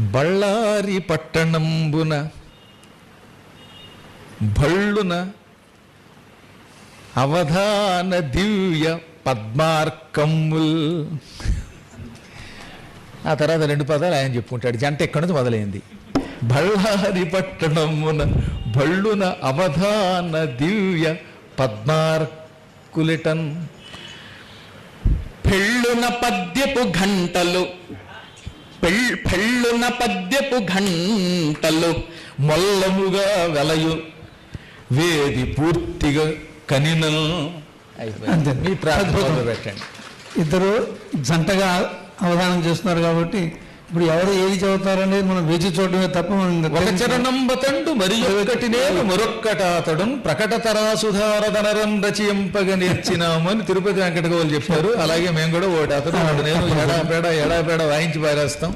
బళ్ళారి పట్టణంబున భళ్ళున అవధాన దివ్య పద్మార్కమ్ముల్ ఆ తర్వాత రెండు పదాలు ఆయన చెప్పుకుంటాడు. జంట ఎక్కడి నుంచి మొదలైంది? బళ్ళారి పట్టణమున భళ్ళున అవధాన దివ్య పద్మార్కులిటన్. పెళ్ళున పద్యపు గంటలు పెళ్ళున పద్యపు గంటలు మొల్లముగా వెలయు వేది పూర్తిగా కనినను అంతే. మీ ప్రార్థన అద్భుతం. పెట్టండి ఇద్దరు జంటగా అవధానం చేస్తున్నారు కాబట్టి ఇప్పుడు ఎవరు ఏది చదువుతారనేది మనం వేచి చూడడమే తప్ప ఒక తెలుసుకో- చరణం బతండు మరి ఒకటి నేను మరొక్కటాతడు ప్రకట తరాసుధారధనరం రచయింపగ నేర్చినామని తిరుపతి వెంకట గోలు చెప్పారు. అలాగే మేము కూడా ఒకటి అతను నేను ఎడా పేడ ఎడా పేడ వాయించి పారేస్తాం.